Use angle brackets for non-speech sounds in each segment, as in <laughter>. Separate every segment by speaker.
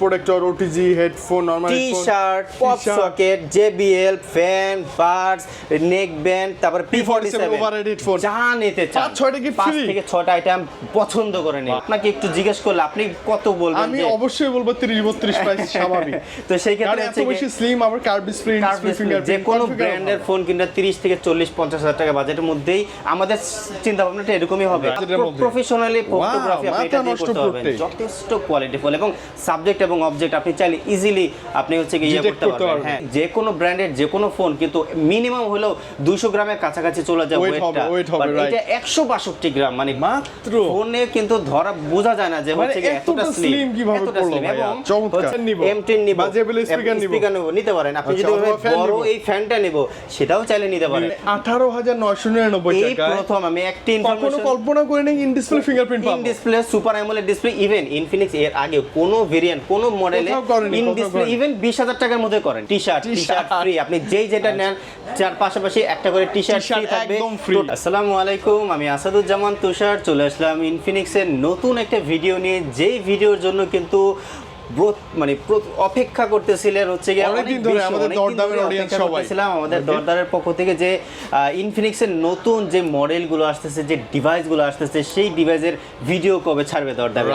Speaker 1: Protector OTG headphone normal
Speaker 2: T shirt pop socket JBL fan buds neck band তারপর P forty
Speaker 1: P47 overhead
Speaker 2: যা নিতে চান।
Speaker 1: ছয়টা কি
Speaker 2: পাঁচ থেকে ছটা আইটেম পছন্দ করে নিন। আপনাকে একটু জিজ্ঞেস করলে আপনি কত বলবেন
Speaker 1: আমি অবশ্যই বলব 30 32 প্রাইস স্বাভাবিক।
Speaker 2: তো সেই ক্ষেত্রে
Speaker 1: এত বেশি স্লিম আবার কার্ভ ডিসপ্লে
Speaker 2: যে কোনো ব্র্যান্ডের ফোন কিনলে তিরিশ থেকে চল্লিশ পঞ্চাশ হাজার টাকা বাজেটের মধ্যেই আমাদের চিন্তা ভাবনাটা এরকমই হবে। প্রফেশনালি ফটোগ্রাফি আপনি এটা করতে
Speaker 1: করতেই।
Speaker 2: যথেষ্ট কোয়ালিটিফুল এবং সাবজেক্ট এবং অবজেক্ট আপনি চাইলে ইজিলি আপনি হচ্ছে ইয়ে করতে পারবেন। হ্যাঁ যে কোনো ব্র্যান্ডের যে কোনো ফোন কিন্তু মিনিমাম হলেও দুইশো গ্রামের কাছাকাছি চলে যায়
Speaker 1: হবে,
Speaker 2: ওয়েটটা
Speaker 1: right.
Speaker 2: এটা একশো বাষট্টি গ্রাম মানে
Speaker 1: মাত্র।
Speaker 2: ফোনে কিন্তু ধরা বোঝা যায় না যে
Speaker 1: মানে
Speaker 2: হচ্ছে এতটা স্লিম
Speaker 1: কীভাবে পড়ল ভাইয়া? চমৎকার। নিবো।
Speaker 2: এম টেন নিব
Speaker 1: বা JBL speaker নিবো।
Speaker 2: স্পিকার নেব নিতে পারেন আপনি
Speaker 1: আচ্ছা,
Speaker 2: যদি বড় এই ফ্যানটা নেব সেটাও চাইলে নিতে পারেন
Speaker 1: আঠারো হাজার নয়শো নিরানব্বই
Speaker 2: এই প্রথম আমি একটি ইনফরমেশন
Speaker 1: কল্পনা করে নেই ইন ডিসপ্লে ফিঙ্গারপ্রিন্ট পাবো in
Speaker 2: display super AMOLED display even Infinix এর আগে কোনো ভেরিয়েন্ট কোনো মডেলে ইন ডিসপ্লে ইভেন বিশ হাজার টাকার মধ্যে করেন। T shirt T shirt free আপনি যেই যেটা নেন যার পাশাপাশি একটা করে টি শার্ট ফ্রি থাকবে। আসসালামু আলাইকুম আমি আসাদুজ্জামান তুষার চলে আসলাম ইনফিনিক্সের নতুন একটা ভিডিও নিয়ে। যেই ভিডিওর জন্য কিন্তু মানে অপেক্ষা করতেছিলেন হচ্ছে
Speaker 1: অনেকদিন ধরে আমাদের দরদামের
Speaker 2: ধরে
Speaker 1: সবাই।
Speaker 2: করতেছিলাম আমাদের দরদারের পক্ষ থেকে যে ইনফিনিক্সের নতুন যে মডেলগুলো আসতেছে যে ডিভাইসগুলো আসতেছে সেই ডিভাইসের ভিডিও কবে ছাড়বে দরদামে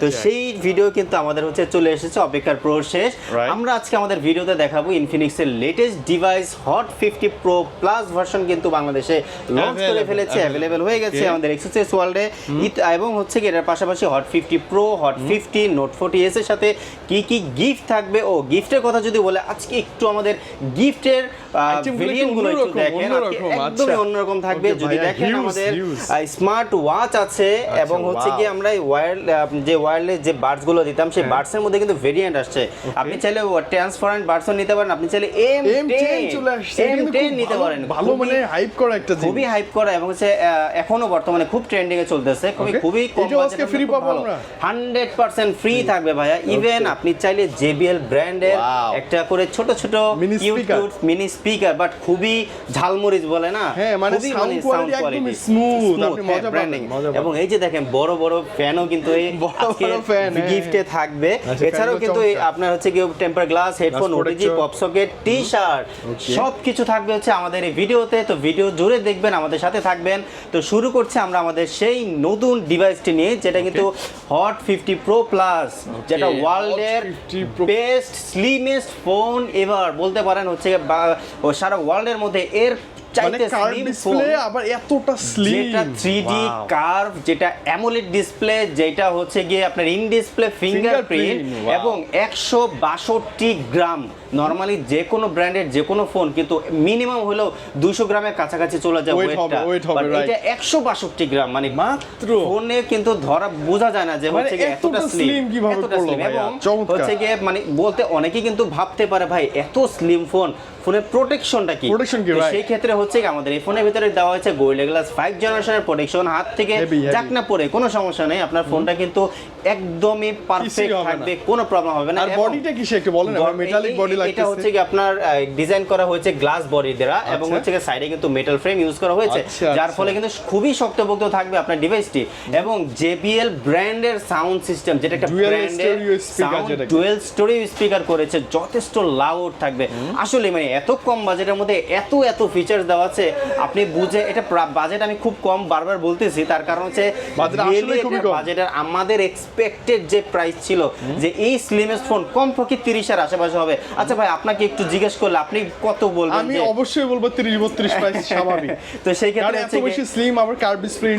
Speaker 2: তো সেই ভিডিও কিন্তু আমাদের হচ্ছে চলে এসেছে অপেক্ষার শেষ। আমরা আজকে আমাদের ভিডিওতে দেখাবো ইনফিনিক্সের latest device Hot fifty Pro Plus version কিন্তু বাংলাদেশে লঞ্চ করে ফেলেছে অ্যাভেলেবেল হয়ে গেছে আমাদের এক্সেসেস ওয়ার্ল্ডে এবং হচ্ছে কি এটার পাশাপাশি Hot fifty Pro Hot fifty Note forty S এর সাথে কি কি গিফট থাকবে? ও গিফটের কথা যদি বলে আজকে একটু আমাদের গিফটের
Speaker 1: Item গুলো একটু
Speaker 2: দেখেন। একদমই
Speaker 1: আচ্ছা।
Speaker 2: অন্যরকম থাকবে। যদি দেখেন আমাদের স্মার্ট ওয়াচ আছে এবং হচ্ছে কি আমরা ওয়্যার যে ওয়্যারলেস যে বাডসগুলো দিতাম সেই
Speaker 1: হ্যাঁ।
Speaker 2: বাডস এর মধ্যে কিন্তু ভেরিয়েন্ট আসছে। আপনি চাইলে ট্রান্সপারেন্ট বাডসও নিতে পারেন আপনি চাইলে এম
Speaker 1: M10 চলে আসছে এটা কিন্তু
Speaker 2: M10
Speaker 1: খুব
Speaker 2: নিতে পারেন।
Speaker 1: ভালো মানে হাইপ করা একটা
Speaker 2: খুবই হাইপ করা এবং হচ্ছে এখনও বর্তমানে খুব ট্রেন্ডিং এ চলতেছে খুবই খুবই কম
Speaker 1: আজকে free পাবো আমরা?
Speaker 2: হান্ড্রেড পার্সেন্ট ফ্রি থাকবে ভাইয়া। ইভেন আপনি চাইলে জেবিএল ব্র্যান্ডের একটা করে ছোট ছোট মিনি স্পিকার বাট খুবই ঝালমরিচ বলে না?
Speaker 1: হ্যাঁ, মানে quality একদম smooth, আপনি মজা পাবেন, পাবেন।
Speaker 2: এবং এই যে দেখেন বড় বড় ফ্যানও কিন্তু এই <laughs>
Speaker 1: fan, হ্যাঁ,
Speaker 2: গিফটে থাকবে।
Speaker 1: আচ্ছা,
Speaker 2: এছাড়াও কিন্তু আপনার হচ্ছে কি temper glass headphone OTG. Pop socket T shirt সব কিছু থাকবে হচ্ছে আমাদের এই ভিডিওতে। তো ভিডিও জুড়ে দেখবেন আমাদের সাথে থাকবেন। তো শুরু করছে আমরা আমাদের সেই নতুন ডিভাইসটি নিয়ে যেটা কিন্তু হট ফিফটি প্রো প্লাস যেটা ওয়ার্ল্ডের
Speaker 1: Hot 50 Pro-
Speaker 2: best slimmest phone ever বলতে পারেন হচ্ছে সারা ওয়ার্ল্ডের মধ্যে এর চাইতে স্লিম
Speaker 1: ডিসপ্লে আবার এতটা স্লিম
Speaker 2: যেটা থ্রি কার্ভ যেটা অ্যামোলেড ডিসপ্লে যেটা হচ্ছে গিয়ে আপনার ইন ডিসপ্লে ফিঙ্গারপ্রিন্ট
Speaker 1: Fingerprint,
Speaker 2: এবং একশো বাষট্টি গ্রাম। নর্মালি যে কোনো ব্র্যান্ডের যে কোনো ফোন কিন্তু মিনিমাম হলেও দুইশো গ্রামের কাছাকাছি চলে যায় ওয়েটটা এটা গ্রাম মানে
Speaker 1: মাত্র।
Speaker 2: ফোনে কিন্তু ধরা বোঝা যায় না যে
Speaker 1: মানে
Speaker 2: হচ্ছে গিয়ে এতটা স্লিম
Speaker 1: কীভাবে পড়ল
Speaker 2: এবং হচ্ছে গিয়ে মানে বলতে অনেকেই কিন্তু ভাবতে পারে ভাই এত স্লিম ফোন ফোনের প্রোটেকশনটা কি?
Speaker 1: Protection কি,
Speaker 2: সেই ক্ষেত্রে হচ্ছে কি আমাদের এই ফোনের ভিতরে দেওয়া হয়েছে গোরিলা গ্লাস ফাইভ জেনারেশনের প্রোটেকশন হাত থেকে. যাক না পড়ে কোনো সমস্যা নেই। আপনার ফোনটা কিন্তু একদমই পারফেক্ট থাকবে কোনো প্রবলেম হবে না।
Speaker 1: আর বডিটা কি সে একটু বলেন আমার মেটালিক বডি
Speaker 2: লাগছে
Speaker 1: এটা
Speaker 2: হচ্ছে কি আপনার ডিজাইন করা হয়েছে গ্লাস বডি দ্বারা এবং
Speaker 1: আচ্ছা।
Speaker 2: হচ্ছে কি সাইডে কিন্তু মেটাল ফ্রেম ইউজ করা হয়েছে
Speaker 1: আচ্ছা,
Speaker 2: যার
Speaker 1: আচ্ছা।
Speaker 2: ফলে কিন্তু খুবই শক্তপোক্ত থাকবে আপনার ডিভাইসটি এবং JBL ব্র্যান্ডের সাউন্ড সিস্টেম যেটা একটা ব্র্যান্ডের। ডুয়েল স্টোরিও স্পিকার করেছে যথেষ্ট লাউড থাকবে। আসলে মানে এত কম বাজেটের মধ্যে এত এত ফিচার দেওয়া আছে আপনি বুঝে এটা বাজেট আমি খুব কম বারবার বলতেছি তার কারণ হচ্ছে। বাজেটের আমাদের এক্সপেক্টেড যে প্রাইস ছিল যে এই স্লিমেস্ট ফোন কম পক্ষে তিরিশের আশেপাশে হবে আচ্ছা ভাই আপনাকে একটু জিজ্ঞেস করলে আপনি কত বলবেন
Speaker 1: আমি অবশ্যই বলব 30 32 প্রাইস স্বাভাবিক
Speaker 2: তো সেই ক্ষেত্রে
Speaker 1: এত বেশি স্লিম আবার কার্ভ ডিসপ্লে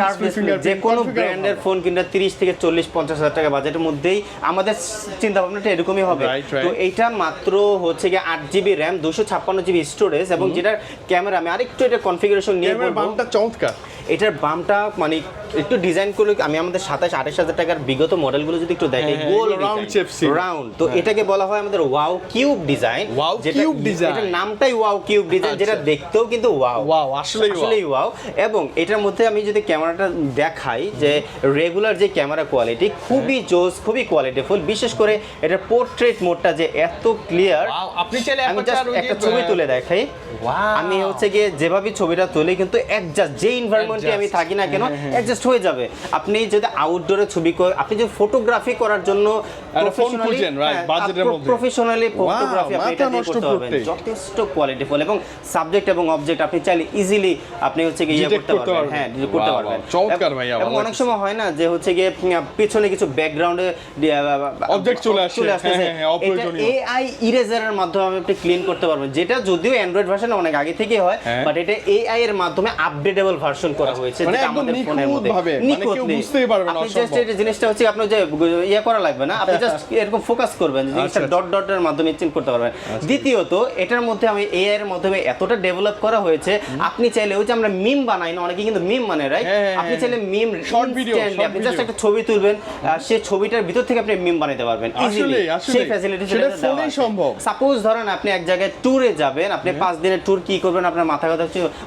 Speaker 2: যে কোনো ব্র্যান্ডের ফোন কিনলে তিরিশ থেকে চল্লিশ পঞ্চাশ হাজার টাকা বাজেটের মধ্যেই আমাদের চিন্তা ভাবনাটা এরকমই হবে. তো এইটা মাত্র হচ্ছে গিয়ে আট জিবি র্যাম দুশো ছাপ্পান্ন জিবি স্টোরেজ এবং যেটার ক্যামেরা আমি আরেকটু এটা কনফিগারেশন নিয়ে
Speaker 1: বামটা চমৎকার।
Speaker 2: এটার বামটা মানে একটু ডিজাইন করে আমি আমাদের সাতাশ আঠাশ হাজার টাকার বিগত মডেলগুলো যদি একটু দেখাই
Speaker 1: হ্যাঁ,
Speaker 2: গোল
Speaker 1: এগুলো round shape ছিল।
Speaker 2: রাউন্ড তো
Speaker 1: হ্যাঁ।
Speaker 2: এটাকে বলা হয় আমাদের wow cube design
Speaker 1: Wow cube design।
Speaker 2: এটার নামটাই ওয়াও কিউব ডিজাইন যেটা
Speaker 1: আচ্ছা।
Speaker 2: দেখতেও কিন্তু ওয়াও
Speaker 1: আসলেই wow।
Speaker 2: আসলেই ওয়াও এবং এটার মধ্যে আমি যদি ক্যামেরাটা দেখাই যে রেগুলার যে ক্যামেরা কোয়ালিটি খুবই জোস খুবই কোয়ালিটিফুল বিশেষ করে এটা পোর্ট্রেট মোডটা যে এত ক্লিয়ার
Speaker 3: আপনি চাইলে
Speaker 2: আমি জাস্ট একটা ছবি তুলে দেখাই. আমি হচ্ছে গিয়ে যেভাবে ছবিটা তুলি কিন্তু একজাস্ট যে এনভায়রনমেন্ট কান্ট্রি আমি থাকি না কেন
Speaker 1: হ্যাঁ, হ্যাঁ।
Speaker 2: অ্যাডজাস্ট হয়ে যাবে আপনি যদি আউটডোরে ছবি আপনি যদি ফটোগ্রাফি করার জন্য। প্রফেশনালি ফটোগ্রাফি আপনি এটা করতে পারবেন। যথেষ্ট কোয়ালিটিফুল এবং সাবজেক্ট এবং অবজেক্ট আপনি চাইলে ইজিলি আপনি হচ্ছে গিয়ে ইয়ে করতে পারবেন। হ্যাঁ করতে পারবেন
Speaker 1: চমৎকার ভাইয়া,
Speaker 2: এবং অনেক সময় হয় না যে হচ্ছে গিয়ে পেছনে কিছু ব্যাকগ্রাউন্ডে
Speaker 1: Object চলে আসে। হ্যাঁ, হ্যাঁ, হ্যাঁ।
Speaker 2: এআই ইরেজারের মাধ্যমে আপনি ক্লিন করতে পারবেন যেটা যদিও অ্যান্ড্রয়েড ভার্সন অনেক আগে থেকে হয়
Speaker 1: হ্যাঁ।
Speaker 2: বাট এটা এআই এর মাধ্যমে আপডেটেবল ভার্সন করা হয়েছে
Speaker 1: মানে
Speaker 2: যেটা আমাদের ফোনের মধ্যে।
Speaker 1: নিখুঁতভাবে, মানে। বুঝতেই
Speaker 2: আপনি
Speaker 1: অসম্ভব।
Speaker 2: জাস্ট এই জিনিসটা হচ্ছে আপনার যে ইয়ে করা লাগবে না আপনি জাস্ট এরকম ফোকাস করবেন যে জিনিসটা
Speaker 1: আচ্ছা,
Speaker 2: ডট ডটের মাধ্যমে চেঞ্জ করতে পারবেন। দ্বিতীয়ত এটার মধ্যে আমি এআই এর মাধ্যমে এতটা ডেভেলপ করা হয়েছে আপনি চাইলে ওই যে আমরা মিম বানাই না অনেকে কিন্তু মিম মানে রাইট
Speaker 1: হ্যাঁ, হ্যাঁ,
Speaker 2: আপনি
Speaker 1: হ্যাঁ।
Speaker 2: চাইলে মিম আপনি জাস্ট একটা ছবি তুলবেন আর সেই ছবিটার ভিতর থেকে আপনি মিম বানাতে পারবেন ইজিলি। সেই ফ্যাসিলিটি
Speaker 1: সেটা ফোনেই সম্ভব।
Speaker 2: সাপোজ ধরেন আপনি এক জায়গায় ট্যুরে যাবেন আপনি পাঁচ দিনের ট্যুর কি করবেন আপনার মাথা কথা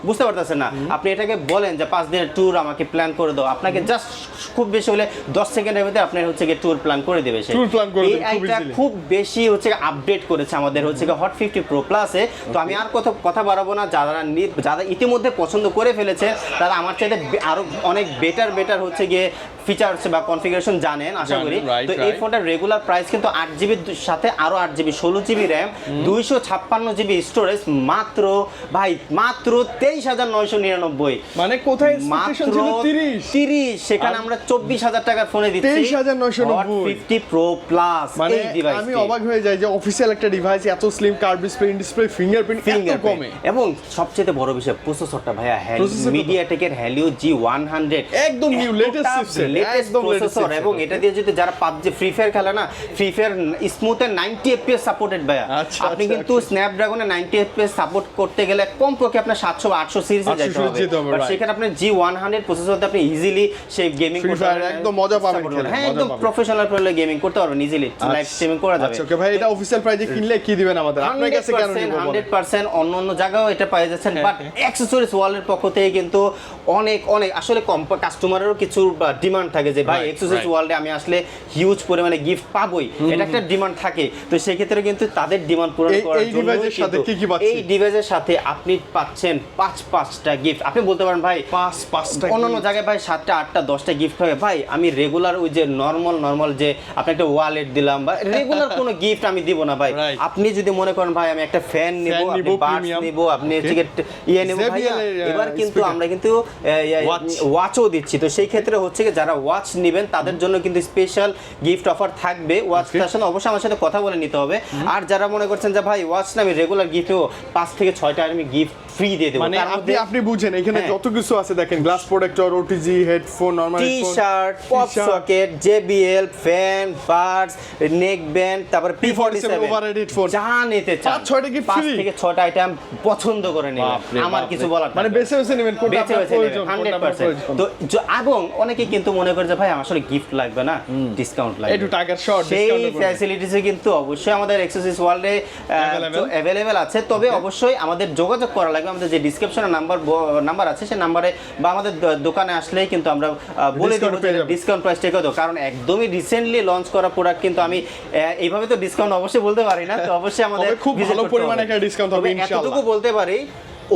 Speaker 2: বুঝতে পারতেছেন না। আপনি এটাকে বলেন যে পাঁচ দিনের ট্যুর আমাকে প্ল্যান করে দাও। আপনাকে জাস্ট খুব বেশি হলে দশ সেকেন্ডের মধ্যে আপনার হচ্ছে গিয়ে ট্যুর প্ল্যান করে দেবে
Speaker 1: করে দেবে, খুব
Speaker 2: বেশি হচ্ছে আপডেট করেছে আমাদের হচ্ছে গিয়ে হট ফিফটি প্রো প্লাসে তো আমি আর কথা কথা বাড়াবো না যারা যারা ইতিমধ্যে পছন্দ করে ফেলেছে তারা আমার চাইতে আরও আরও অনেক বেটার বেটার হচ্ছে গিয়ে ফিচার্স বা কনফিগারেশন জানেন আশা করি। তো এই. ফোনটার রেগুলার প্রাইস কিন্তু আট জিবির সাথে আরও আট জিবি ষোলো জিবি র্যাম দুইশো ছাপ্পান্ন জিবি স্টোরেজ মাত্র ভাই মাত্র তেইশ হাজার নয়শো নিরানব্বই।
Speaker 1: মানে কোথায়
Speaker 2: মাত্র
Speaker 1: ছিল 30
Speaker 2: তিরিশ? সেখানে আমরা চব্বিশ হাজার টাকার ফোনে দিচ্ছি।
Speaker 1: 23,990
Speaker 2: ফিফটি প্রো প্লাস
Speaker 1: মানে আমি অবাক হয়ে যাই যে অফিসিয়াল একটা ডিভাইস এত slim curve display display fingerprint এত কমে।
Speaker 2: এবং সবচেয়ে বড় বিষয় প্রসেসরটা ভাইয়া মিডিয়াটেকের হ্যালিও জি ওয়ান হান্ড্রেড
Speaker 1: একদম new latest chipset
Speaker 2: latest processor এবং এটা দিয়ে যদি যারা পাবজি ফ্রি ফায়ার খেলে না ফ্রি ফায়ার স্মুথে নাইনটি এফপিএস সাপোর্টেড ভাইয়া।
Speaker 1: আচ্ছা,
Speaker 2: আপনি
Speaker 1: আচ্ছা,
Speaker 2: কিন্তু স্ন্যাপড্রাগনে নাইনটি এফপিএস সাপোর্ট করতে গেলে কমপক্ষে আপনার সাতশো বা আটশো সিরিজে যেতে হবে।
Speaker 1: right.
Speaker 2: সেখানে আপনি প্রসেসরতে আপনি ইজিলি সেই গেমিং
Speaker 1: Free Fire একদম মজা পাবেন
Speaker 2: হ্যাঁ একদম প্রফেশনাল গেমিং করতে পারবেন ইজিলি লাইভ স্ট্রিমিং করা যাবে।
Speaker 1: আচ্ছা ওকে ভাই এটা অফিসিয়াল প্রাইজে কিনলে কি দিবেন আমাদের? আপনার কাছে কেন নিব বলেন?
Speaker 2: হান্ড্রেড পার্সেন্ট অন্য অন্য জায়গাও এটা পেয়ে যাচ্ছেন
Speaker 1: হ্যাঁ,
Speaker 2: বাট অ্যাক্সেসরিজ ওয়ালের পক্ষ থেকে কিন্তু অনেক অনেক আসলে কাস্টমারেরও কিছু ডিমান্ড থাকে যে ভাই
Speaker 1: right.
Speaker 2: ওয়ার্ল্ডে আমি আসলে হিউজ পরিমাণে গিফট পাবোই এটা একটা ডিমান্ড থাকে তো সেক্ষেত্রে কিন্তু তাদের ডিমান্ড পূরণ করার জন্য
Speaker 1: device-এর সাথে কি কি পাচ্ছি?
Speaker 2: এই ডিভাইসের সাথে আপনি পাচ্ছেন পাঁচ পাঁচটা গিফট আপনি বলতে পারেন ভাই
Speaker 1: পাঁচ পাঁচটা
Speaker 2: অন্যান্য। জায়গায় ভাই সাতটা আটটা দশটা গিফট হবে ভাই আমি রেগুলার ওই যে নর্মাল নর্মাল যে আপনি একটা ওয়ালেট দিলাম বা রেগুলার কোনো <laughs> গিফট আমি দিব না ভাই আপনি যদি মনে করেন ভাই আমি একটা ফ্যান নিব আপনি
Speaker 1: premium।
Speaker 2: নিব আপনি গিয়ে ইয়ে নেব
Speaker 1: আহ,
Speaker 2: এবার কিন্তু আমরা কিন্তু। ওয়াচও দিচ্ছি তো সেই ক্ষেত্রে হচ্ছে কি যারা ওয়াচ নেবেন তাদের জন্য কিন্তু স্পেশাল গিফট অফার থাকবে। ওয়াচ তার সাথে অবশ্যই আমার সাথে কথা বলে নিতে হবে। আর যারা মনে করছেন যে ভাই ওয়াচ না আমি রেগুলার গিফট পাঁচ থেকে ছয়টা আমি গিফট ফ্রি দিয়ে দেবো।
Speaker 1: মানে আপনি আপনি বুঝেন এখানে
Speaker 2: হ্যাঁ।
Speaker 1: যত কিছু আছে দেখেন glass protector OTG headphone normal
Speaker 2: T shirt pop socket JBL fan buds neck band তারপর P forty
Speaker 1: P47 overhead headphone।
Speaker 2: যা নিতে চান।
Speaker 1: ছয়টা gift
Speaker 2: পাঁচ থেকে ছটা আইটেম পছন্দ করে নেবেন। আমার কিছু বলার
Speaker 1: মানে বেছে বেছে নেবেন কোনটা
Speaker 2: বেছে বেছে নেবেন তো এবং অনেকে কিন্তু মনে করে যে ভাই আমার আসলে গিফট লাগবে না? ডিসকাউন্ট লাগবে।
Speaker 1: একটু টাকার short,
Speaker 2: সেই ফ্যাসিলিটিসে কিন্তু অবশ্যই আমাদের এক্সেসরিজ ওয়ার্ল্ডে? অ্যাভেলেবেল আছে। তবে অবশ্যই আমাদের যোগাযোগ করা লাগবে আমাদের যে ডিসক্রিপশনে নাম্বার নাম্বার আছে সেই নাম্বারে বা আমাদের দোকানে আসলেই কিন্তু আমরা বলে দেবো ডিসকাউন্ট প্রাইসটা কত কারণ একদমই রিসেন্টলি লঞ্চ করা প্রোডাক্ট কিন্তু আমি এইভাবে তো ডিসকাউন্ট অবশ্যই বলতে পারি না তো অবশ্যই <laughs> আমাদের
Speaker 1: খুব ভালো পরিমাণে। একটা ডিসকাউন্ট হবে ইনশাআল্লাহ।
Speaker 2: এতটুকু বলতে পারি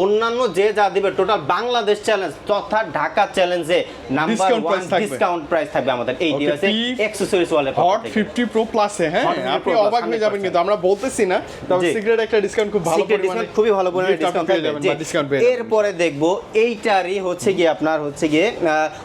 Speaker 2: অন্যান্য যে যা দিবে টোটাল বাংলাদেশ চ্যালেঞ্জ তথা ঢাকা চ্যালেঞ্জে নাম্বার ওয়ান ডিসকাউন্ট প্রাইস থাকবে। আমাদের এই ডিভাইসে অ্যাক্সেসরিজ ওয়ালে
Speaker 1: হট ফিফটি প্রো প্লাসে হ্যাঁ? আপনি অবাক হয়ে যাবেন কিন্তু আমরা বলতেছি না তবে
Speaker 2: জি।
Speaker 1: সিক্রেট একটা ডিসকাউন্ট খুব ভালো পরিমাণে
Speaker 2: খুবই ভালো পরিমাণে ডিসকাউন্ট
Speaker 1: পেয়ে যাবেন ডিসকাউন্ট পেয়ে
Speaker 2: এরপরে দেখব এইটারই হচ্ছে গিয়ে আপনার হচ্ছে গিয়ে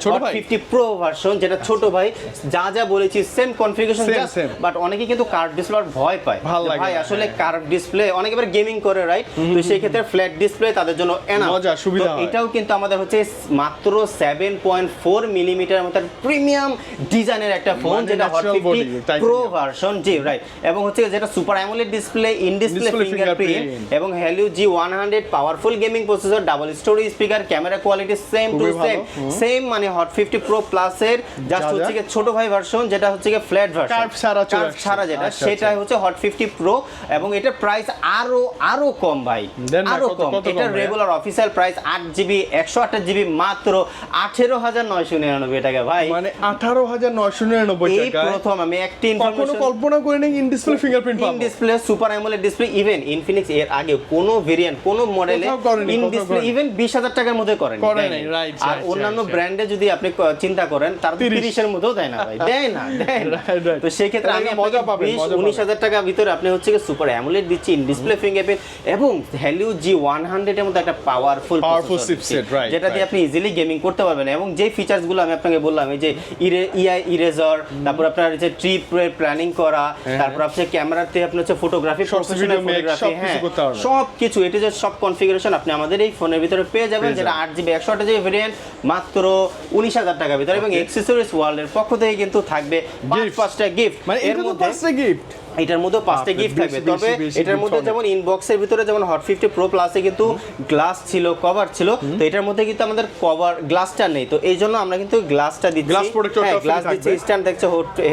Speaker 1: ছোট ভাই?
Speaker 2: ফিফটি প্রো ভার্সন যেটা ছোট ভাই যা যা বলেছি সেম কনফিগারেশন
Speaker 1: same.
Speaker 2: বাট অনেকে কিন্তু কার্ভ ডিসপ্লে ভয় পায়। ভাই আসলে
Speaker 1: হ্যাঁ।
Speaker 2: কার্ভ ডিসপ্লে অনেকে গেমিং করে রাইট তো সেই ক্ষেত্রে ফ্ল্যাট ডিসপ্লে তাদের জন্য
Speaker 1: মজা, সুবিধা
Speaker 2: এটাও কিন্তু আমাদের হচ্ছে মাত্র সেভেন পয়েন্ট ফোর মিলিমিটার মতো প্রিমিয়াম ডিজাইনের একটা ফোন
Speaker 1: মানে
Speaker 2: যেটা Hot fifty. Pro version G right এবং হচ্ছে যেটা super AMOLED display in display fingerprint এবং Helio G one hundred powerful gaming processor double stereo speaker camera quality same to same same মানে হট ফিফটি প্রো প্লাসের just
Speaker 1: যা যা?
Speaker 2: হচ্ছে ছোট ভাই ভার্সন যেটা হচ্ছে ফ্ল্যাট ভার্সন
Speaker 1: ছাড়া আসছে।
Speaker 2: যেটা
Speaker 1: আচ্ছা,
Speaker 2: সেটা
Speaker 1: আচ্ছা।
Speaker 2: হচ্ছে হট ফিফটি প্রো এবং এটার প্রাইস আরও আরও কম ভাই
Speaker 1: আরও
Speaker 2: কম
Speaker 1: কম?
Speaker 2: এটা এটার রেগুলার অফিসিয়াল প্রাইস আট জিবি একশো আঠাশ জিবি মাত্র আঠেরো হাজার নয়শো নিরানব্বই টাকা ভাই।
Speaker 1: মানে আঠারো হাজার নয়শো নিরানব্বই
Speaker 2: এই প্রথম আমি একটি ইনফরমেশন
Speaker 1: কল্পনা করে নেই in display fingerprint
Speaker 2: in display super AMOLED display even Infinix এর আগে কোনো ভেরিয়েন্ট কোনো মডেলে ইন ডিসপ্লে ইভেন বিশ হাজার টাকার মধ্যে করেন আর অন্যান্য. ব্র্যান্ডে যদি আপনি চিন্তা করেন তার
Speaker 1: 30
Speaker 2: তিরিশের মধ্যেও দেয় না ভাই। দেয় না <laughs> দেয় না. তো সেই ক্ষেত্রে আমি
Speaker 1: মজা পাবেন,
Speaker 2: উনিশ হাজার টাকার ভিতরে আপনি হচ্ছে সুপার অ্যামোলেড দিচ্ছি ইন ডিসপ্লে ফিঙ্গারপ্রিন্ট এবং হ্যালিউ জি ওয়ান হান্ড্রেডের মধ্যে একটা পাওয়ারফুল
Speaker 1: Powerful chipset, right,
Speaker 2: যেটা দিয়ে আপনি ইজিলি গেমিং করতে পারবেন। এবং যে ফিচার্সগুলো আমি আপনাকে বললাম এই যে ইআই ইরেজার তারপর আপনার যে ট্রিপ প্ল্যানিং করা
Speaker 1: হ্যাঁ,
Speaker 2: তারপর আপনার ক্যামেরাতে আপনার হচ্ছে ফটোগ্রাফি প্রফেশনাল ফটোগ্রাফি
Speaker 1: সবকিছু
Speaker 2: হ্যাঁ। সব কিছু এটি যে সব কনফিগারেশন আপনি আমাদের এই ফোনের ভিতরে পেয়ে যাবেন যেটা আট জিবি একশো আট জিবি ভেরিয়েন্ট মাত্র উনিশ হাজার টাকার ভিতরে। এবং এক্সেসরিজ ওয়ার্ল্ডের পক্ষ থেকে কিন্তু থাকবে পাঁচ পাঁচটা গিফট
Speaker 1: মানে
Speaker 2: এর মধ্যে
Speaker 1: গিফট
Speaker 2: এটার মধ্যে পাঁচটা গিফট থাকবে। তবে এটার মধ্যে। যেমন ইনবক্সের ভিতরে যেমন হট ফিফটি প্রো প্লাসে কিন্তু গ্লাস ছিল কভার ছিল তো এটার মধ্যে কিন্তু আমাদের কভার গ্লাসটা নেই। তো এই জন্য আমরা কিন্তু গ্লাসটা দিচ্ছি।
Speaker 1: Glass protector
Speaker 2: glass. দিচ্ছি স্ট্যান্ড থাকছে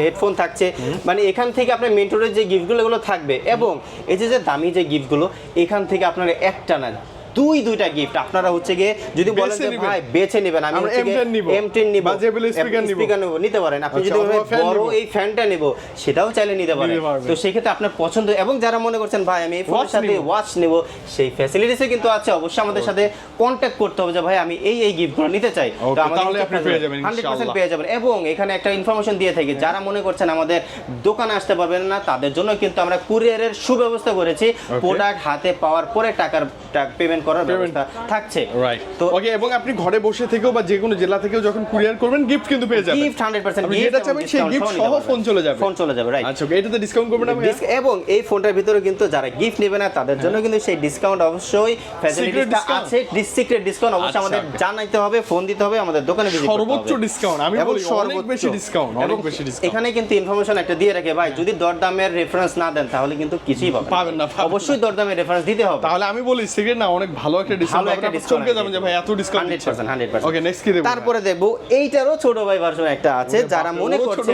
Speaker 2: হেডফোন থাকছে। মানে এখান থেকে আপনার মেন্টরের যে গিফটগুলো এগুলো থাকবে। এবং এই যে যে দামি যে গিফটগুলো এখান থেকে আপনার একটা না দুই দুইটা গিফট আপনারা হচ্ছে গিয়ে যদি বলেন যে ভাই বেছে নেবেন আমি
Speaker 1: আমরা
Speaker 2: হচ্ছে
Speaker 1: M10 নিবো।
Speaker 2: M10 নিব।
Speaker 1: বা speaker
Speaker 2: স্পিকার নেব। নিতে পারেন। আপনি
Speaker 1: আচ্ছা,
Speaker 2: যদি বড় এই ফ্যানটা নেব সেটাও চাইলে নিতে পারেন। তো সেক্ষেত্রে আপনার পছন্দ এবং যারা মনে করছেন ভাই আমি এই ফোনের সাথে ওয়াচ নেব সেই ফ্যাসিলিটিসও কিন্তু আছে। অবশ্যই আমাদের সাথে কন্ট্যাক্ট করতে হবে যে ভাই আমি এই এই গিফটগুলো নিতে চাই।
Speaker 1: Okay, তাহলে আপনি পেয়ে যাবেন, ইনশাআল্লাহ।
Speaker 2: পেয়ে যাবেন। এবং এখানে একটা ইনফরমেশন দিয়ে থাকি যারা মনে করছেন আমাদের দোকানে আসতে পারবেন না তাদের জন্য কিন্তু আমরা কুরিয়ারের সুব্যবস্থা করেছি। প্রোডাক্ট হাতে পাওয়ার পরে টাকার পেমেন্ট করার ব্যবস্থা থাকছে।
Speaker 1: রাইট
Speaker 2: তো
Speaker 1: ওকে এবং আপনি ঘরে বসে থেকেও বা যে কোনো জেলা থেকেও যখন কুরিয়ার করবেন গিফট কিন্তু পেয়ে যাবেন।
Speaker 2: গিফট হান্ড্রেড পার্সেন্ট
Speaker 1: আপনি যেটা চাইবেন সেই gift সহ ফোন চলে যাবে।
Speaker 2: ফোন চলে যাবে রাইট
Speaker 1: আচ্ছা ওকে এটাতে ডিসকাউন্ট করবেন না
Speaker 2: এবং এই ফোনটার ভিতরে কিন্তু যারা গিফট নেবে না তাদের জন্য কিন্তু সেই ডিসকাউন্ট অবশ্যই
Speaker 1: discount?
Speaker 2: আছে। সিক্রেট ডিসকাউন্ট অবশ্যই
Speaker 1: আচ্ছা,
Speaker 2: আমাদের জানাইতে হবে ফোন দিতে হবে আমাদের দোকানে করতে
Speaker 1: সর্বোচ্চ ডিসকাউন্ট আমি বলি
Speaker 2: সর্বোচ্চ।
Speaker 1: বেশি ডিসকাউন্ট অনেক বেশি ডিসকাউন্ট
Speaker 2: এখানে কিন্তু ইনফরমেশন একটা দিয়ে রাখে ভাই যদি দরদামের রেফারেন্স না দেন তাহলে কিন্তু কিছুই পাবেন
Speaker 1: না,
Speaker 2: অবশ্যই দরদামের রেফারেন্স দিতে হবে।
Speaker 1: তাহলে আমি বলি সিগারেট না অনেক ভালো একটা ডিসকাউন্ট চমকে যাবেন যে ভাই এত ডিসকাউন্ট
Speaker 2: 100% 100%
Speaker 1: ওকে নেক্সট কি দেবো?
Speaker 2: তারপরে দেখব এইটারও ছোট ভাই ভার্সন একটা আছে যারা মনে করছে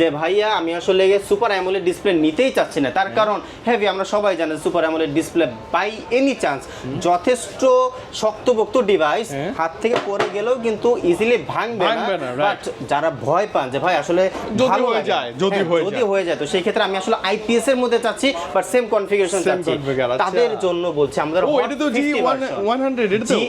Speaker 2: যে ভাইয়া আমি আসলে সুপার অ্যামোলেড ডিসপ্লে নিতেই চাচ্ছি না। তার কারণ হেভি আমরা সবাই জানি super AMOLED display by any chance যথেষ্ট শক্তপোক্ত ডিভাইস
Speaker 1: হ্যাঁ।
Speaker 2: হাত থেকে পড়ে গেলেও কিন্তু ইজিলি ভাঙবে না। বাট যারা ভয় পান যে ভাই আসলে
Speaker 1: যদি হয়ে যায়, যদি
Speaker 2: হ্যাঁ,
Speaker 1: হয়ে
Speaker 2: যদি হয়ে যায় তো সেই ক্ষেত্রে আমি আসলে আইপিএস এর মধ্যে চাচ্ছি বাট সেম কনফিগারেশন চাচ্ছি।
Speaker 1: আচ্ছা।
Speaker 2: তাদের জন্য বলছি আমাদের
Speaker 1: ও এটা তো জি
Speaker 2: 50 version।
Speaker 1: ওয়ান হান্ড্রেড এটা তো
Speaker 2: জি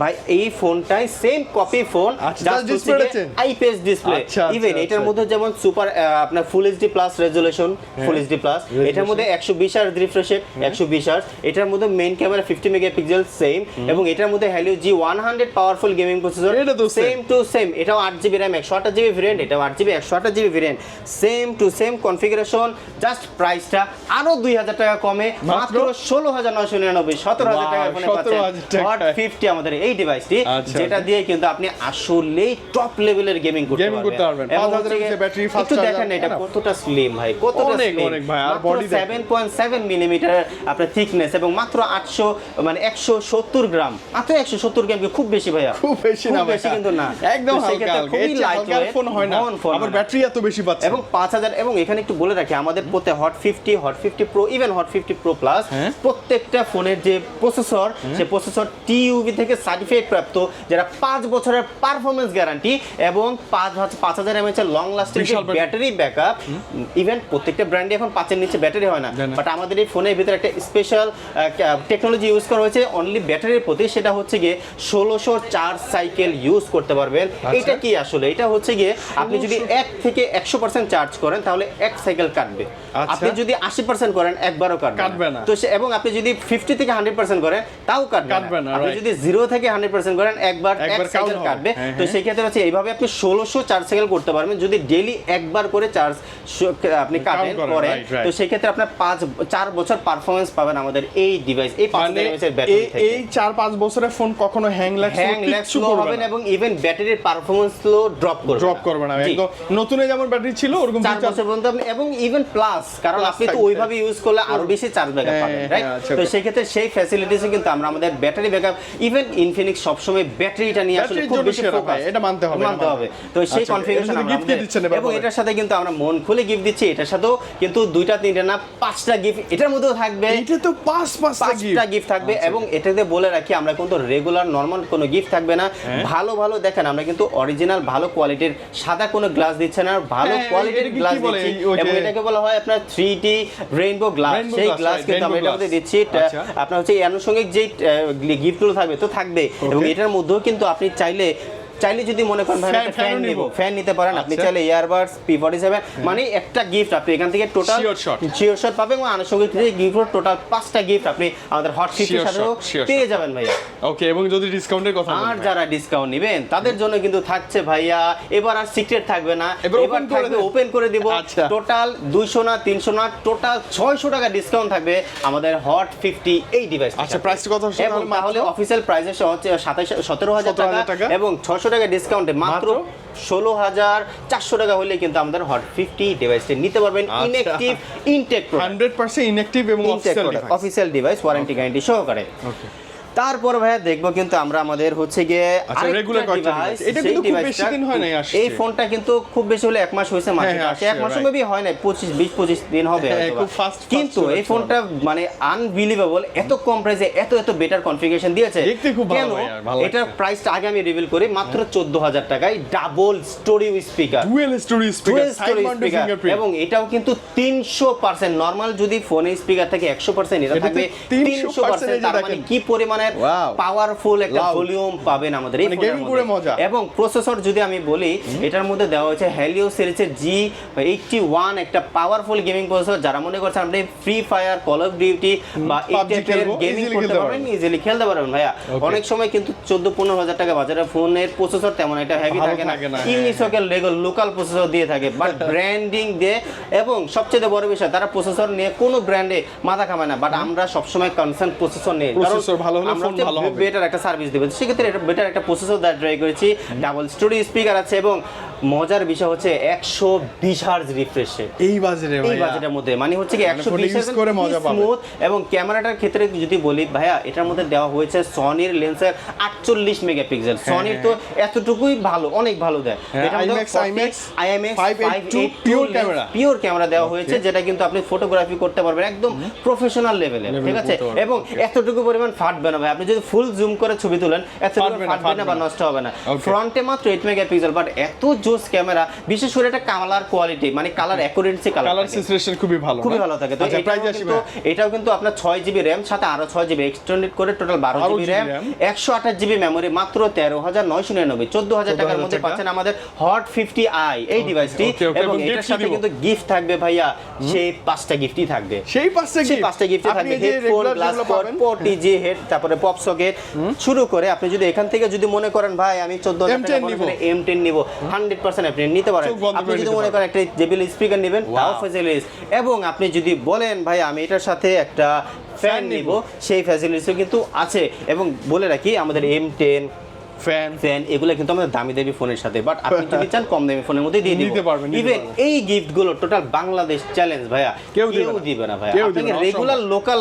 Speaker 2: ভাই এই ফোনটাই same copy phone
Speaker 1: just display টা change?
Speaker 2: আইপিএস ডিসপ্লে ইভেন এটার। মধ্যে যেমন সুপার আপনার full HD plus resolution full HD plus এটার মধ্যে একশো বিশ রিফ্রেশ একশো বিশ আর্স এটার মধ্যে main camera fifty megapixel same এবং এটার মধ্যে Helio G one hundred powerful gaming processor
Speaker 1: এটা তো
Speaker 2: সেম টু সেম এটাও আট জিবি র্যাম একশো আঠাশ জিবি ভেরিয়েন্ট এটাও আট জিবি একশো আঠাশ GB variant same to same configuration just প্রাইসটা আরও দুই হাজার টাকা কমে মাত্র ষোলো হাজার নয়শো নিরানব্বই সতেরো হাজার
Speaker 1: Wow,
Speaker 2: টাকা ফোনে
Speaker 1: 17,000
Speaker 2: পাচ্ছেন। হট ফিফটি আমাদের এই ডিভাইসটি
Speaker 1: আচ্ছা,
Speaker 2: যেটা
Speaker 1: আচ্ছা।
Speaker 2: দিয়ে কিন্তু আপনি আসলেই টপ লেভেলের গেমিং করতে
Speaker 1: Gaming করতে পারবেন। 5000
Speaker 2: হচ্ছে গিয়ে-
Speaker 1: এর battery, fast
Speaker 2: একটু দেখেন এটা কতটা স্লিম ভাই কতটা
Speaker 1: অনেক, অনেক ভাই, আর দেখেন।
Speaker 2: 7.7 মিলিমিটার আপনার থিকনেস এবং মাত্র 800 মানে 170 গ্রাম মাত্র 170 গ্রাম কি খুব বেশি ভাইয়া।
Speaker 1: খুব বেশি না
Speaker 2: বেশি কিন্তু না।
Speaker 1: একদম হালকা
Speaker 2: খুবই
Speaker 1: ফোন হয় না। আবার ব্যাটারি এত বেশি পাচ্ছে।
Speaker 2: এবং পাঁচ হাজার এবং এখানে একটু বলে রাখি আমাদের প্রত্যেক Hot fifty Hot fifty Pro even Hot fifty Pro Plus. প্রত্যেকটা ফোনের যে প্রসেসর সে প্রসেসর টিইউবি থেকে সার্টিফিকেট প্রাপ্ত যেটা পাঁচ বছরের পারফরমেন্স গ্যারান্টি এবং পাঁচ পাঁচ হাজার এমএচ এর long lasting. Battery backup even প্রত্যেকটা ব্র্যান্ডে এখন পাঁচের নিচে ব্যাটারি হয় না। বাট আমাদের এই ফোনের ভিতরে একটা স্পেশাল টেকনোলজি ইউজ করা হয়েছে। অনলি ব্যাটারির প্রতি সেটা হচ্ছে গিয়ে ষোলোশো চার্জ সাইকেল ইউজ করতে পারবেন।
Speaker 1: আচ্ছা।
Speaker 2: এটা কি আসলে? এটা হচ্ছে গিয়ে আপনি যদি এক থেকে একশো পার্সেন্ট চার্জ করেন তাহলে এক সাইকেল কাটবে।
Speaker 1: আচ্ছা।
Speaker 2: আপনি যদি আশি পার্সেন্ট করেন একবারও কাটবে
Speaker 1: না।
Speaker 2: তো এবং আপনি যদি ফিফটি থেকে হান্ড্রেড পার্সেন্ট করেন তাও কাটবে
Speaker 1: না,
Speaker 2: আপনি যদি জিরো থেকে হান্ড্রেড পার্সেন্ট করেন একবার এক সাইকেল কাটবে।
Speaker 1: হ্যাঁ,
Speaker 2: তো
Speaker 1: হ্যাঁ।
Speaker 2: সেই ক্ষেত্রে হচ্ছে এইভাবে আপনি ষোলোশো চার্জ সাইকেল করতে পারবেন। যদি ডেলি একবার করে চার্জ আপনি কাটেন
Speaker 1: করেন.
Speaker 2: তো সেই ক্ষেত্রে আপনার পাঁচ চার বছর পারফরমেন্স পাবেন আমাদের এই ডিভাইস এই পাঁচ
Speaker 1: মানে
Speaker 2: হাজার ব্যাটারি
Speaker 1: এই চার পাঁচ বছরের ফোন কখনো হ্যাং লাগছে
Speaker 2: হ্যাং হবে না। এবং ইভেন ব্যাটারির পারফরমেন্স স্লো ড্রপ করবে
Speaker 1: ড্রপ করবে না। একদম নতুনে যেমন ব্যাটারি ছিল ওরকম
Speaker 2: চার বছর পর্যন্ত এবং ইভেন প্লাস কারণ আপনি তো ওইভাবে ইউজ করলে আরও বেশি চার্জ ব্যাকআপ
Speaker 1: হ্যাঁ,
Speaker 2: পাবেন
Speaker 1: হ্যাঁ,
Speaker 2: রাইট
Speaker 1: আচ্ছা,
Speaker 2: তো. সেই ক্ষেত্রে সেই ফ্যাসিলিটিস কিন্তু কিন্তু আমরা আমাদের ব্যাটারি ব্যাকআপ ইভেন ইনফিনিক্স সবসময় ব্যাটারিটা নিয়ে আসলে খুব বেশি ফোকাস
Speaker 1: এটা মানতে হবে,
Speaker 2: মানতে হবে। তো সেই
Speaker 1: আচ্ছা,
Speaker 2: কনফিগারেশন
Speaker 1: এটা কিন্তু gift দিচ্ছেন
Speaker 2: এবং এটার সাথে কিন্তু আমরা মন খুলে গিফট দিচ্ছি এটার সাথেও কিন্তু দুইটা তিনটা না পাঁচটা গিফট এটার মধ্যেও থাকবে।
Speaker 1: এইটা তো পাঁচ পাঁচটা
Speaker 2: পাঁচটা
Speaker 1: গিফট
Speaker 2: থাকবে এবং এটাতে বলে রাখি আমরা কিন্তু রেগুলার নর্মাল কোনো গিফট থাকবে না।
Speaker 1: হ্যাঁ।
Speaker 2: ভালো ভালো দেখেন আমরা কিন্তু অরিজিনাল ভালো কোয়ালিটির সাদা কোনো গ্লাস দিচ্ছে না ভালো
Speaker 1: হ্যাঁ,
Speaker 2: কোয়ালিটির গ্লাস দিচ্ছি। এবং এটাকে বলা হয় আপনার থ্রি রেইনবো গ্লাস সেই গ্লাস কিন্তু আমরা এটার মধ্যে দিচ্ছি।
Speaker 1: আচ্ছা।
Speaker 2: আপনার হচ্ছে এই আনুষঙ্গিক যে গিফটগুলো থাকবে তো থাকবে এবং এটার মধ্যেও কিন্তু আপনি চাইলে চাইলে যদি মনে করেন ভাই ফ্যান নিব। ফ্যান নিতে পারেন আপনি
Speaker 1: আচ্ছা।
Speaker 2: চাইলে ইয়ারবাডস পি ফর্টি সেভেন মানে একটা গিফট আপনি এখান থেকে টোটাল শিওর শট পাবেন এবং আনুষঙ্গিক গিফট টোটাল পাঁচটা গিফট আপনি আমাদের হট
Speaker 1: Sure
Speaker 2: সাথেও পেয়ে যাবেন ভাইয়া।
Speaker 1: ওকে এবং যদি ডিসকাউন্টের কথা
Speaker 2: আর যারা ডিসকাউন্ট নেবেন তাদের জন্য কিন্তু থাকছে ভাইয়া এবার আর সিক্রেট থাকবে না।
Speaker 1: এবার
Speaker 2: থাকবে ওপেন করে দিব।
Speaker 1: আচ্ছা।
Speaker 2: টোটাল দুইশো না তিনশো না টোটাল ছয়শো টাকা ডিসকাউন্ট থাকবে আমাদের হট ফিফটি এই ডিভাইস
Speaker 1: আচ্ছা প্রাইস কত?
Speaker 2: এবং
Speaker 1: তাহলে
Speaker 2: অফিসিয়াল প্রাইস হচ্ছে সাতাশ সতেরো হাজার
Speaker 1: 17,000
Speaker 2: টাকা
Speaker 1: টাকা।
Speaker 2: এবং ছশো টাকা ডিসকাউন্টে মাত্র? ষোলো হাজার চারশো টাকা হলে কিন্তু আমাদের হট ফিফটি ডিভাইসটি নিতে পারবেন। Inactive intact
Speaker 1: hundred percent inactive এবং অফিসিয়াল ডিভাইস
Speaker 2: ওয়ারেন্টি গ্যারান্টি সহকারে
Speaker 1: ওকে
Speaker 2: তারপর ভাইয়া দেখব কিন্তু আমরা আমাদের হচ্ছে গিয়ে
Speaker 1: আচ্ছা,
Speaker 2: device,
Speaker 1: device। এটা কিন্তু খুব বেশি দিন হয় নাই আসছে।
Speaker 2: এই ফোনটা কিন্তু খুব বেশি হলে এক মাস হয়েছে মার্কেটে
Speaker 1: হ্যাঁ,
Speaker 2: এক মাস মেবি হয় না পঁচিশ বিশ পঁচিশ দিন হবে
Speaker 1: হ্যাঁ, খুব fast
Speaker 2: কিন্তু এই ফোনটা মানে আনবিলিভেবল এত কম প্রাইসে এত এত বেটার কনফিগারেশন দিয়েছে।
Speaker 1: দেখতে খুব ভালো
Speaker 2: এটার প্রাইসটা আগে আমি রিভিল করি মাত্র চোদ্দ হাজার টাকায় double stereo speaker
Speaker 1: dual stereo speaker side mounted
Speaker 2: এবং এটাও কিন্তু তিনশো পার্সেন্ট নর্মাল যদি ফোনে স্পিকার থাকে একশো পার্সেন্ট এটা
Speaker 1: এটাতে
Speaker 2: থাকবে
Speaker 1: 300%
Speaker 2: তিনশো পার্সেন্ট
Speaker 1: এই
Speaker 2: তার মানে কি পরিমাণের
Speaker 1: Wow.
Speaker 2: পাওয়ারফুল একটা ভলিউম পাবেন আমাদের এই
Speaker 1: মানে। মজা।
Speaker 2: এবং প্রসেসর যদি আমি বলি এটার মধ্যে দেওয়া হয়েছে হ্যালিও সিরিজের জি এইটটি ওয়ান একটা পাওয়ারফুল গেমিং প্রসেসর যারা মনে করছেন আপনি Free Fire Call of Duty বা গেমিং করতে পারবেন। ইজিলি খেলতে পারবেন ভাইয়া। অনেক সময় কিন্তু চোদ্দ পনেরো হাজার টাকা বাজারে ফোনের প্রসেসর তেমন একটা হেভি থাকে না। ইউনিসকের লেগো লোকাল প্রসেসর দিয়ে থাকে বাট ব্র্যান্ডিং <laughs> দিয়ে। এবং সবচেয়ে বড় বিষয় তারা প্রসেসর নিয়ে কোনো ব্র্যান্ডে মাথা কামায় না বাট আমরা সবসময় কনসার্ন প্রসেসর নিয়ে।
Speaker 1: Processor ভালো হলে phone ভালো হবে।
Speaker 2: বেটার একটা সার্ভিস দেবে সেক্ষেত্রে এটা বেটার একটা প্রসেসর দ্বারা ট্রাই করেছি ডাবল স্টোরি স্পিকার আছে এবং মজার বিষয় হচ্ছে একশো বিশ হার্জ রিফ্রেশে
Speaker 1: এই বাজারে
Speaker 2: এই। বাজেটের মধ্যে। মানে হচ্ছে কি
Speaker 1: মানে
Speaker 2: একশো বিশ
Speaker 1: করে মজা।
Speaker 2: স্মুথ এবং ক্যামেরাটার ক্ষেত্রে যদি বলি ভাইয়া এটার মধ্যে দেওয়া হয়েছে সনির লেন্সের আটচল্লিশ মেগাপিক্সেল সনির তো এতটুকুই ভালো অনেক ভালো দেয়।
Speaker 1: হ্যাঁ, IMAX, IMAX, 582 pure camera।
Speaker 2: Pure camera দেওয়া হয়েছে যেটা কিন্তু আপনি ফটোগ্রাফি করতে পারবেন একদম প্রফেশনাল লেভেলে ঠিক আছে? এবং এতটুকু পরিমাণ ফাটবে না ভাই। আপনি যদি ফুল জুম করে ছবি তুলেন এতটুকু
Speaker 1: ফাটবে না,
Speaker 2: বা নষ্ট হবে না. ফ্রন্টে মাত্র এইট মেগাপিক্সেল বাট এত জোস ক্যামেরা বিশেষ করে এটা কালার কোয়ালিটি মানে colour accuracy colour
Speaker 1: colour situation খুবই ভালো
Speaker 2: খুবই ভালো থাকে। তো
Speaker 1: আচ্ছা
Speaker 2: এটাও
Speaker 1: প্রাইস আসি
Speaker 2: কিন্তু এটাও কিন্তু আপনার ছয় জিবি র্যাম সাথে আরও ছয় জিবি এক্সটেন্ডেড করে টোটাল বারো
Speaker 1: 12
Speaker 2: জিবি র্যাম একশো আঠাশ জিবি মেমোরি মাত্র তেরো হাজার নয়শো নিরানব্বই চোদ্দ হাজার
Speaker 1: 14,000
Speaker 2: টাকার মধ্যে পাচ্ছেন আমাদের হট ফিফটি আই এই ডিভাইসটি এবং এটার সাথে কিন্তু গিফট থাকবে ভাইয়া সেই পাঁচটা গিফটই থাকবে।
Speaker 1: সেই পাঁচটা
Speaker 2: সেই পাঁচটা গিফটে
Speaker 1: আপনি
Speaker 2: থাকবে হেডফোন গ্লাস পটি জি হেড তারপরে পপ সকেট শুরু করে আপনি যদি এখান থেকে যদি মনে করেন ভাই আমি চোদ্দ হাজার
Speaker 1: M10
Speaker 2: টাকা। এম টেন নিবো। হান্ড্রেড পার্সেন্ট আপনি নিতে পারেন। আপনি যদি মনে করেন একটা জেবিএল স্পিকার নেবেন তাও
Speaker 1: Wow.
Speaker 2: এবং আপনি যদি বলেন ভাই আমি এটার সাথে একটা ফ্যান নিব সেই ফ্যাসিলিটিসও কিন্তু আছে। এবং বলে রাখি আমাদের এম টেন
Speaker 1: ফ্যান
Speaker 2: ফ্যান এগুলো কিন্তু আমাদের দামি দামি ফোনের সাথে বাট আপনি যদি চান কম দামি ফোনের মধ্যে দিয়ে দিব।
Speaker 1: নিতে পারবেন,
Speaker 2: ইভেন এই গিফটগুলো টোটাল বাংলাদেশ চ্যালেঞ্জ ভাইয়া।
Speaker 1: কেউ দিবে না।
Speaker 2: ভাইয়া। আপনাকে রেগুলার লোকাল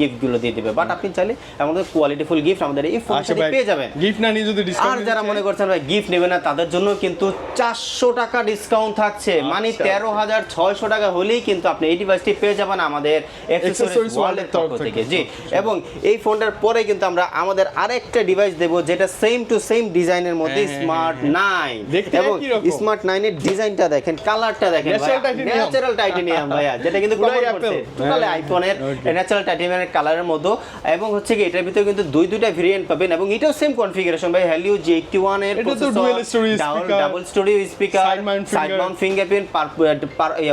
Speaker 2: গিফটগুলো দিয়ে দিবে বাট আপনি চাইলে আমাদের কোয়ালিটিফুল গিফট আমাদের এই ফোনের
Speaker 1: আচ্ছা
Speaker 2: পেয়ে যাবেন।
Speaker 1: গিফট না নিয়ে যদি
Speaker 2: আর যারা মনে করছেন ভাই গিফট নেবে না তাদের জন্য কিন্তু চারশো টাকা ডিসকাউন্ট থাকছে। মানে
Speaker 1: আচ্ছা।
Speaker 2: তেরো হাজার ছয়শো টাকা হলেই কিন্তু আপনি এই ডিভাইসটি পেয়ে যাবেন আমাদের অ্যাক্সেসরিজ ওয়ার্ল্ডের
Speaker 1: তরফ
Speaker 2: থেকে।
Speaker 1: থেকে।
Speaker 2: জি এবং এই ফোনটার পরে কিন্তু আমরা আমাদের আরেকটা ডিভাইস দেব যেটা সেম টু সেম ডিজাইনের মধ্যে
Speaker 1: হ্যাঁ, হ্যাঁ,
Speaker 2: স্মার্ট নাইন এবং। স্মার্ট নাইনের ডিজাইনটা দেখেন কালারটা দেখেন ন্যাচারাল টাইটেনিয়াম ভাইয়া যেটা কিন্তু কমন করছে।
Speaker 1: হ্যাঁ,
Speaker 2: আইফোনের ন্যাচারাল টাইটেনিয়ামের কালারের মতো এবং হচ্ছে কি এটার ভিতরে কিন্তু দুই দুইটা ভেরিয়েন্ট পাবেন। এবং এটাও সেম কনফিগারেশন ভাই হ্যালিও জি এইটটি
Speaker 1: ওয়ানের
Speaker 2: double stereo speaker side mount fingerprint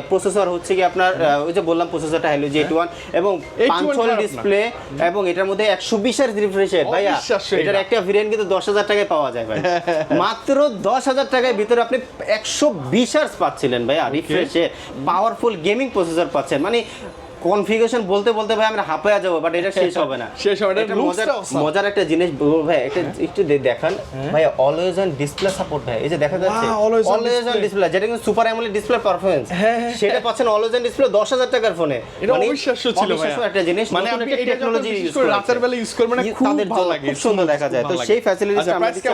Speaker 2: processor হচ্ছে কি আপনার ওই যে বললাম প্রসেসরটা হ্যালিও জি এইটটি ওয়ান এবং
Speaker 1: 81
Speaker 2: পাঁচল
Speaker 1: খারাপ না।
Speaker 2: ডিসপ্লে এবং এটার মধ্যে একশো বিশের রিফ্রেশের ভাইয়া। এটার একটা ভেরিয়েন্ট কিন্তু দশ হাজার টাকায় পাওয়া যায় ভাই। <laughs> মাত্র দশ হাজার টাকায় ভিতরে আপনি একশো বিশ পাচ্ছিলেন ভাইয়া রিফ্রেশে পাওয়ারফুল গেমিং প্রসেসর পাচ্ছেন। মানে কনফিগারেশন বলতে বলতে ভাই আমরা হাঁপায়া যাব বাট এটা শেষ <laughs> হবে না।
Speaker 1: শেষ হবে না,
Speaker 2: এটা মজার মজার একটা জিনিস ভাই একটা একটু দে- দেখান। ভাই অলওয়েজ অন ডিসপ্লে সাপোর্ট ভাই এই যে দেখা যাচ্ছে
Speaker 1: always on
Speaker 2: always on display যেটা কিন্তু সুপার অ্যামোলেড ডিসপ্লে পারফরম্যান্স
Speaker 1: হ্যাঁ, হ্যাঁ,
Speaker 2: সেটা পাচ্ছেন অলওয়েজ অন ডিসপ্লে 10000 টাকার ফোনে
Speaker 1: এটা অবিশ্বাস্য ছিল ভাই
Speaker 2: অবিশ্বাস্য একটা জিনিস
Speaker 1: মানে আপনি
Speaker 2: একটা
Speaker 1: এটা
Speaker 2: টেকনোলজি ইউজ
Speaker 1: করে রাতের বেলা ইউজ করবেন না খুব ভালো লাগে
Speaker 2: খুব সুন্দর দেখা যায়। তো সেই। ফ্যাসিলিটিস
Speaker 1: আচ্ছা,
Speaker 2: আমরা দিচ্ছি?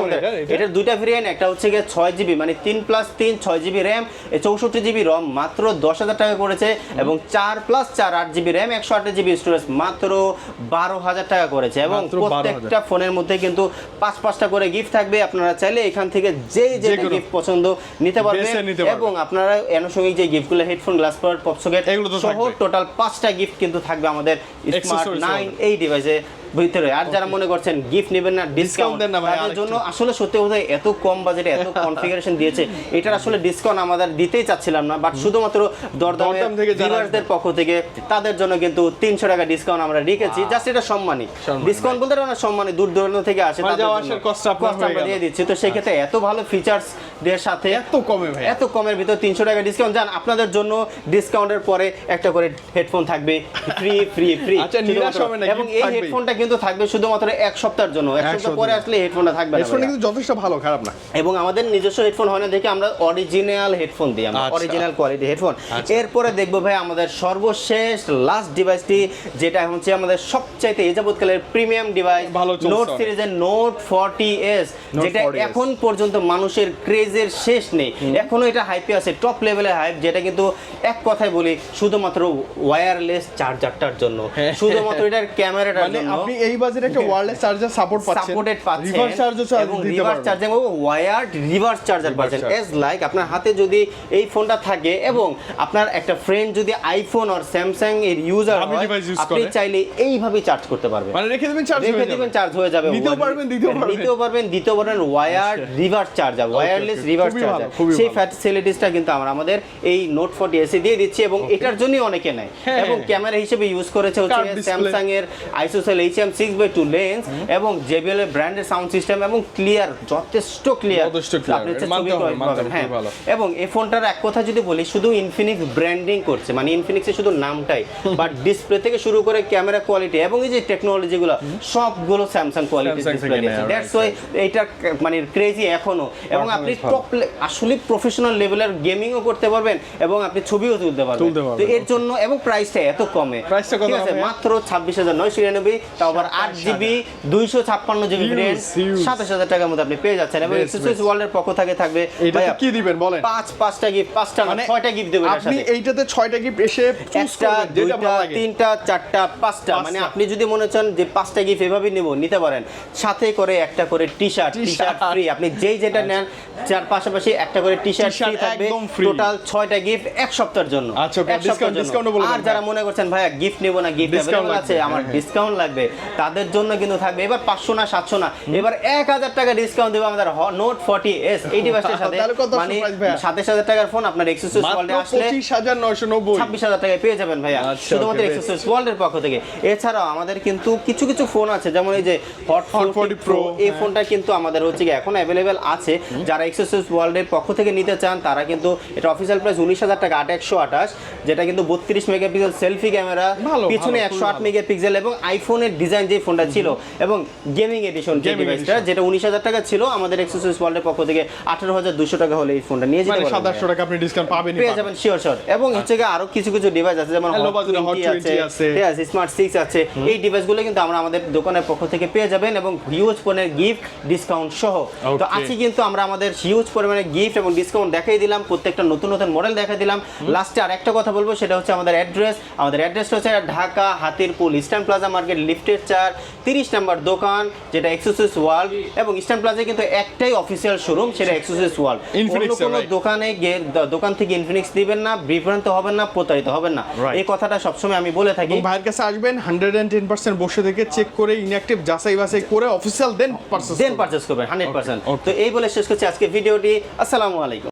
Speaker 1: এটা?
Speaker 2: দুইটা ভেরিয়েন্ট একটা হচ্ছে গিয়ে ছয় জিবি মানে তিন প্লাস তিন ছয় জিবি র্যাম চৌষট্টি জিবি রম মাত্র দশ হাজার টাকা করেছে এবং চার প্লাস চার আট জিবি র্যাম একশো আট জিবি স্টোরেজ মাত্র বারো হাজার টাকা করেছে এবং প্রত্যেকটা ফোনের মধ্যে কিন্তু পাঁচ পাঁচটা করে গিফট থাকবে। আপনারা চাইলে এখান থেকে যেই
Speaker 1: যে
Speaker 2: গিফট পছন্দ নিতে পারবেন। এবং আপনারা আনুষঙ্গিক যে গিফটগুলো headphone glass power pop socket সহ টোটাল পাঁচটা গিফট কিন্তু থাকবে আমাদের স্মার্ট নাইন এই ডিভাইসে ভিতরে। আর যারা মনে করছেন গিফট নেবেন না ডিসকাউন্ট
Speaker 1: দেন না ভাই,
Speaker 2: তাদের জন্য আসলে সত্যি কথা এত কম বাজেটে এত <laughs> কনফিগারেশন দিয়েছে। এটার আসলে ডিসকাউন্ট আমাদের দিতেই চাচ্ছিলাম না বাট শুধুমাত্র
Speaker 1: দরদাম থেকে যারা
Speaker 2: ভিউয়ারদের পক্ষ থেকে তাদের জন্য কিন্তু তিনশো টাকা ডিসকাউন্ট আমরা রেখেছি। জাস্ট এটা সম্মানী
Speaker 1: সম্মানী,
Speaker 2: ডিসকাউন্ট বলতে না সম্মানী দূর দূরান্ত থেকে আসে
Speaker 1: মানে
Speaker 2: তাদের জন্য।
Speaker 1: আপনার
Speaker 2: আমরা দিয়ে দিচ্ছি। তো সেই ক্ষেত্রে এত ভালো ফিচার্স দের সাথে
Speaker 1: এত কমে ভাই।
Speaker 2: এত কমের ভিতর তিনশো টাকা ডিসকাউন্ট যান আপনাদের জন্য ডিসকাউন্টের পরে একটা করে হেডফোন থাকবে। ফ্রি ফ্রি ফ্রি
Speaker 1: আচ্ছা, নিরাশ হবে না,
Speaker 2: এবং এই হেডফোনটা কিন্তু থাকবে শুধুমাত্র এক সপ্তাহের জন্য। এক সপ্তাহ। পরে আসলে হেডফোনটা থাকবে না
Speaker 1: হেডফোন কিন্তু যথেষ্ট ভালো খারাপ না।
Speaker 2: এবং আমাদের নিজস্ব হেডফোন হয় না দেখে আমরা অরিজিনাল হেডফোন দিই আমরা। Original quality headphone. এরপরে দেখব ভাই আমাদের সর্বশেষ লাস্ট ডিভাইসটি যেটা হচ্ছে আমাদের সবচাইতে যাবৎকালের প্রিমিয়াম ডিভাইস নোট সিরিজের নোট ফর্টি এস যেটা এখন পর্যন্ত মানুষের ক্রেজের শেষ নেই। এখনও এটা হাইপে আছে টপ লেভেলের হাইপ যেটা কিন্তু এক কথায় বলি শুধুমাত্র ওয়্যারলেস চার্জারটার জন্য।
Speaker 1: হ্যাঁ।
Speaker 2: শুধুমাত্র এটার ক্যামেরাটার
Speaker 1: মানে
Speaker 2: জন্য।
Speaker 1: আপনি এই বাজেটে একটা ওয়্যারলেস চার্জার সাপোর্ট পাচ্ছেন।
Speaker 2: সাপোর্টেড পাচ্ছেন।
Speaker 1: রিভার্স চার্জও
Speaker 2: এবং
Speaker 1: দিতে
Speaker 2: রিভার্স
Speaker 1: পারবেন।
Speaker 2: চার্জিং ও ওয়্যার্ড রিভার্স চার্জার পাচ্ছেন। এজ লাইক আপনার হাতে যদি এই ফোনটা থাকে এবং আপনার একটা ফ্রেন্ড যদি আইফোন আর স্যামসাং এর ইউজার হয় আপনি। চাইলে এইভাবে চার্জ করতে পারবেন।
Speaker 1: মানে রেখে দিবেন চার্জ
Speaker 2: রেখে দিবেন চার্জ হয়ে যাবে
Speaker 1: নিতেও পারবেন, দিতেও পারবেন।
Speaker 2: নিতেও পারবেন দিতেও পারবেন wired reverse charger wireless reverse charger সেই ফ্যাসিলিটিসটা কিন্তু আমরা আমাদের এই নোট ফোর্টি এসে দিয়ে দিচ্ছি এবং এটার জন্যই অনেকে নেয়।
Speaker 1: হ্যাঁ,
Speaker 2: এবং। ক্যামেরা হিসেবে ইউজ করেছে হচ্ছে স্যামসাং এর ISOCELL H M six by two lens এবং জেবিএল এর ব্র্যান্ডের সাউন্ড সিস্টেম এবং ক্লিয়ার যথেষ্ট ক্লিয়ার হ্যাঁ। এবং এই ফোনটার এক কথা যদি বলি শুধু ইনফিনিক্স ব্র্যান্ডিং করছে মানে ইনফিনিক্সের শুধু নামটাই বাট ডিসপ্লে থেকে শুরু করে ক্যামেরা কোয়ালিটি এবং এই যে টেকনোলজিগুলো সবগুলো Samsung quality display that's why এইটার মানে ক্রেজি এখনও। এবং আপনি টপ আসলে প্রফেশনাল লেভেলের গেমিংও করতে পারবেন এবং আপনি ছবিও তুলতে পারবেন। তো এর জন্য এবং প্রাইসটা এত কমে।
Speaker 1: Price টা কত
Speaker 2: আছে মাত্র ছাব্বিশ হাজার নয়শো নিরানব্বই তাও আবার আট জিবি দুইশো ছাপ্পান্ন জিবি সাতাশ হাজার টাকার মধ্যে আপনি পেয়ে যাচ্ছেন। এবং এক্সেসরিজ. ওয়ার্ল্ডের পক্ষ থেকে থাকবে
Speaker 1: কি দিবেন বলেন?
Speaker 2: পাঁচ পাঁচটা গিফট পাঁচটা মানে ছয়টা গিফট দেবেন
Speaker 1: আপনি এইটাতে ছয়টা গিফট এসে
Speaker 2: একটা দুইটা তিনটা চারটা পাঁচটা মানে আপনি যদি মনে চান যে পাঁচটা গিফট এভাবে নেব নিতে পারেন। সাথে করে একটা করে T shirt T shirt. Free আপনি যেই যেটা নেন যার পাশাপাশি একটা করে টি শার্ট ফ্রি থাকবে। টোটাল ছয়টা গিফট এক সপ্তাহের জন্য।
Speaker 1: আচ্ছা, discount ও বলে
Speaker 2: আর যারা মনে করছেন ভাইয়া গিফট নেব না গিফট আছে আমার
Speaker 1: হ্যাঁ।
Speaker 2: ডিসকাউন্ট লাগবে। তাদের জন্য কিন্তু থাকবে। এবার পাঁচশো না সাতশো না। এবার এক হাজার টাকা ডিসকাউন্ট দেবো আমাদের নোট ফর্টি এস এই ডিভাইসের <laughs> সাথে। মানে সাতাশ হাজার টাকার ফোন আপনার এক্সেসরিজ ওয়ার্ল্ডে আসলে
Speaker 1: হাজার নয়শো নব্বই।
Speaker 2: ছাব্বিশ হাজার টাকায় পেয়ে যাবেন ভাইয়া।
Speaker 1: আচ্ছা,
Speaker 2: শুধুমাত্র এক্সেসরিজ ওয়ার্ল্ডের পক্ষ থেকে। এছাড়াও আমাদের কিন্তু কিছু কিছু ফোন আছে। যেমন এই যে হট ফোর্টি প্রো এই
Speaker 1: হ্যাঁ।
Speaker 2: ফোনটা কিন্তু আমাদের হচ্ছে কি এখন অ্যাভেলেবেল আছে। যারা এক্সেসরিজ ওয়ার্ল্ডের পক্ষ থেকে নিতে চান তারা কিন্তু এটা অফিসিয়াল প্রাইস উনিশ হাজার টাকা আট একশো আঠাশ। যেটা কিন্তু বত্রিশ মেগাপিক্সেল সেলফি ক্যামেরা পিছনে একশো আট। মেগাপিক্সেল এবং আইফোনের ডিজাইন যে ফোনটা ছিল এবং গেমিং এডিশন যে ডিভাইসটা যেটা উনিশ হাজার টাকা ছিল আমাদের এক্সেসরিজ ওয়ার্ল্ডের পক্ষ থেকে আঠারো হাজার দুশো টাকা হলে এই ফোনটা নিয়ে যেতে
Speaker 1: মানে
Speaker 2: পারবেন।
Speaker 1: সাতাশশো। টাকা আপনি ডিসকাউন্ট পাবেন।
Speaker 2: পেয়ে যাবেন শিওর শট এবং হচ্ছে গিয়ে আরও কিছু কিছু ডিভাইস আছে যেমন
Speaker 1: Hello বাজারে Hot
Speaker 2: 20 আছে ঠিক আছে স্মার্ট সিক্স আছে। এই ডিভাইসগুলো কিন্তু আমরা আমাদের দোকানের পক্ষ থেকে পেয়ে যাবেন এবং হিউজ ফোনের গিফট ডিসকাউন্ট সহ। তো আজকে কিন্তু আমরা আমাদের হিউজ পরিমাণে গিফট এবং ডিসকাউন্ট দেখাই দিলাম প্রত্যেকটা নতুন নতুন মডেল দেখাই দিলাম। লাস্টে আর একটা কথা বলব সেটা হচ্ছে আমাদের অ্যাড্রেস আমাদের অ্যাড্রেসটা হচ্ছে Dhaka Hatirpool Eastern Plaza market লিফটের চার তিরিশ নাম্বার দোকান যেটা এক্সেসরিজ ওয়ার্ল্ড এবং ইস্টার্ন প্লাজায় কিন্তু একটাই অফিসিয়াল শোরুম সেটা এক্সেসরিজ ওয়ার্ল্ড অন্য কোনো দোকানে গিয়ে দোকান থেকে ইনফিনিক্স দিবেন না বিভ্রান্ত হবেন না প্রতারিত হবেন না। এই কথাটা সবসময় আমি বলে থাকি।
Speaker 1: ভাইয়ের কাছে আসবেন হান্ড্রেড অ্যান্ড টেন পার্সেন্ট বসে থেকে চেক করে ইনঅ্যাক্টিভ যাচাই বাছাই করে official then purchase
Speaker 2: then purchase করবেন হান্ড্রেড পার্সেন্ট তো এই বলে শেষ করছি আজকে ভিডিওটি। আসসালামু আলাইকুম।